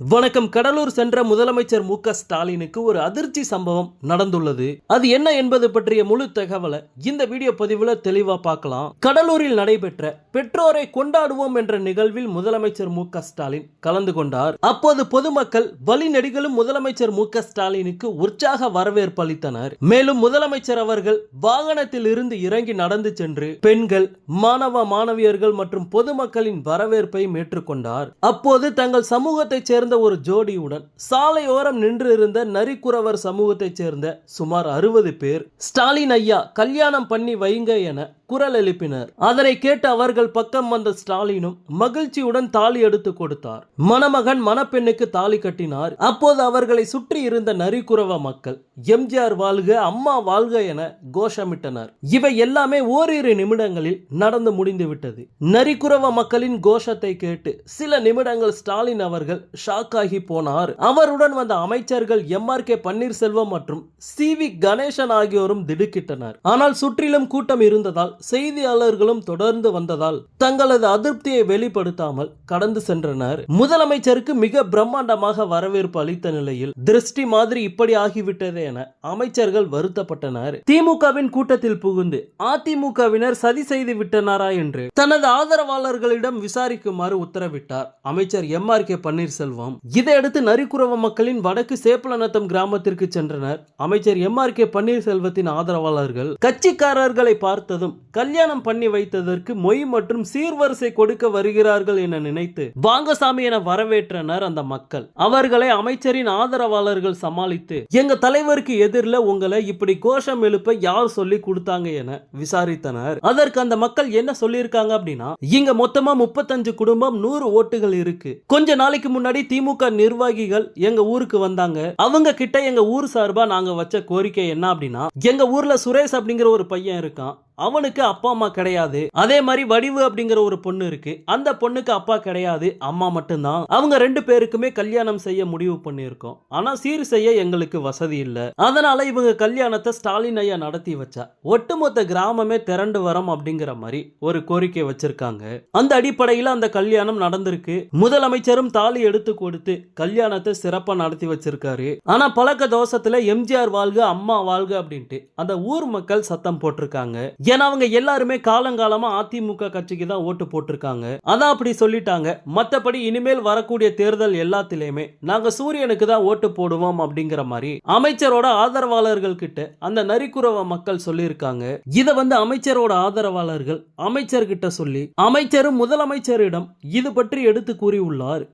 வணக்கம். கடலூர் சென்ற முதலமைச்சர் மு ஸ்டாலினுக்கு ஒரு அதிர்ச்சி சம்பவம் நடந்துள்ளது. அது என்ன என்பது பற்றிய முழு தகவலை இந்த வீடியோ பதிவுல தெளிவா பார்க்கலாம். கடலூரில் நடைபெற்ற பெற்றோரை கொண்டாடுவோம் என்ற நிகழ்வில் முதலமைச்சர் மு ஸ்டாலின் கலந்து கொண்டார். அப்போது பொதுமக்கள் வழிநெடுகளும் முதலமைச்சர் மு ஸ்டாலினுக்கு உற்சாக வரவேற்பு அளித்தனர். மேலும் முதலமைச்சர் அவர்கள் வாகனத்தில் இருந்து இறங்கி நடந்து சென்று பெண்கள் மாணவ மாணவியர்கள் மற்றும் பொதுமக்களின் வரவேற்பை ஏற்றுக்கொண்டார். அப்போது தங்கள் சமூகத்தைச் சேர்ந்த ஒரு ஜோடியுடன் சாலையோரம் நின்றிருந்த நரிக்குறவர் சமூகத்தைச் சேர்ந்த சுமார் அறுபது பேர். ஸ்டாலின் ஐயா கல்யாணம் பண்ணி வைங்க என குரல் எழுப்பினர். அதனை கேட்டு அவர்கள் பக்கம் வந்த ஸ்டாலினும் மகிழ்ச்சியுடன் தாலி எடுத்து கொடுத்தார். மணமகன் மணப்பெண்ணுக்கு தாலி கட்டினார். அப்போது அவர்களை சுற்றி இருந்த நரிக்குறவ மக்கள் எம்ஜிஆர் வாழ்க அம்மா வாழ்க என கோஷமிட்டனர். இவை எல்லாமே ஓரிரு நிமிடங்களில் நடந்து முடிந்து விட்டது நரிக்குறவ மக்களின் கோஷத்தை கேட்டு சில நிமிடங்கள் ஸ்டாலின் அவர்கள் ஷாக் ஆகி போனார். அவருடன் வந்த அமைச்சர்கள் எம் ஆர் கே பன்னீர்செல்வம் மற்றும் சி வி கணேசன் ஆகியோரும் திடுக்கிட்டனர். ஆனால் சுற்றிலும் கூட்டம் இருந்ததால் செய்தியாளர்களும் தொடர்ந்து வந்ததால் தங்களது அதிருப்தியை வெளிப்படுத்தாமல் கடந்து சென்றனர். முதலமைச்சருக்கு மிக பிரம்மாண்டமாக வரவேற்பு அளித்த நிலையில் திருஷ்டி மாதிரி இப்படி ஆகிவிட்டது என அமைச்சர்கள் வருத்தப்பட்டனர். திமுகவின் கூட்டத்தில் புகுந்து அதிமுகவினர் சதி செய்து விட்டனாரா என்று தனது ஆதரவாளர்களிடம் விசாரிக்குமாறு உத்தரவிட்டார். அமைச்சர் எம். ஆர். கே. பன்னீர்செல்வம். இதையடுத்து நரிக்குறவ மக்களின் வடக்கு சேப்பலநத்தம் கிராமத்திற்கு சென்றனர். அமைச்சர் எம். ஆர். கே. பன்னீர்செல்வத்தின் ஆதரவாளர்கள் கட்சிக்காரர்களை பார்த்ததும் கல்யாணம் பண்ணி வைத்ததற்கு மொய் மற்றும் சீர்வரிசை கொடுக்க வருகிறார்கள் என நினைத்து வாங்கசாமி என வரவேற்றனர் அந்த மக்கள். அவர்களை அமைச்சரின் ஆதரவாளர்கள் சமாளித்து எங்க தலைவருக்கு எதிரில் உங்களை இப்படி கோஷம் எழுப்ப யார் சொல்லி கொடுத்தாங்க என விசாரித்தனர். அதற்கு அந்த மக்கள் என்ன சொல்லியிருக்காங்க அப்படின்னா இங்க மொத்தமா முப்பத்தஞ்சு குடும்பம் நூறு ஓட்டுகள் இருக்கு. கொஞ்ச நாளைக்கு முன்னாடி திமுக நிர்வாகிகள் எங்க ஊருக்கு வந்தாங்க. அவங்க கிட்ட எங்க ஊர் சார்பா நாங்க வச்ச கோரிக்கை என்ன அப்படின்னா எங்க ஊர்ல சுரேஷ் அப்படிங்கிற ஒரு பையன் இருக்கான். அவனுக்கு அப்பா அம்மா கிடையாது. அதே மாதிரி வடிவு அப்படிங்கிற ஒரு பொண்ணு இருக்கு. அந்த பொண்ணுக்கு அப்பா கிடையாது அம்மா மட்டும்தான். அவங்க ரெண்டு பேருக்குமே கல்யாணம் செய்ய முடிவு பண்ணியிருக்கோம். ஆனா சீர் செய்ய எங்களுக்கு வசதி இல்லை. அதனால இவங்க கல்யாணத்தை ஸ்டாலின் ஐயா நடத்தி வச்சா ஒட்டுமொத்த கிராமமே திரண்டு வரோம் அப்படிங்கிற மாதிரி ஒரு கோரிக்கை வச்சிருக்காங்க. அந்த அடிப்படையில் அந்த கல்யாணம் நடந்திருக்கு. முதலமைச்சரும் தாலி எடுத்து கொடுத்து கல்யாணத்தை சிறப்பா நடத்தி வச்சிருக்காரு. ஆனா பழக்க தோஷத்துல எம்ஜிஆர் வாழ்க அம்மா வாழ்க அப்படின்ட்டு அந்த ஊர் மக்கள் சத்தம் போட்டிருக்காங்க. ஏன்னா அவங்க எல்லாருமே காலங்காலமா அதிமுக கட்சிக்கு தான் ஓட்டு போட்டிருக்காங்க. அதான் அப்படி சொல்லிட்டாங்க. மத்தபடி இனிமேல் வரக்கூடிய தேர்தல் எல்லாத்திலையுமே நாங்க சூரியனுக்கு தான் ஓட்டு போடுவோம் அப்படிங்கிற மாதிரி அமைச்சரோட ஆதரவாளர்கள் கிட்ட அந்த நரிக்குறவ மக்கள் சொல்லியிருக்காங்க. இதை வந்து அமைச்சரோட ஆதரவாளர்கள் அமைச்சர்கிட்ட சொல்லி அமைச்சரும் முதலமைச்சரிடம் இது பற்றி எடுத்து கூறியுள்ளார்.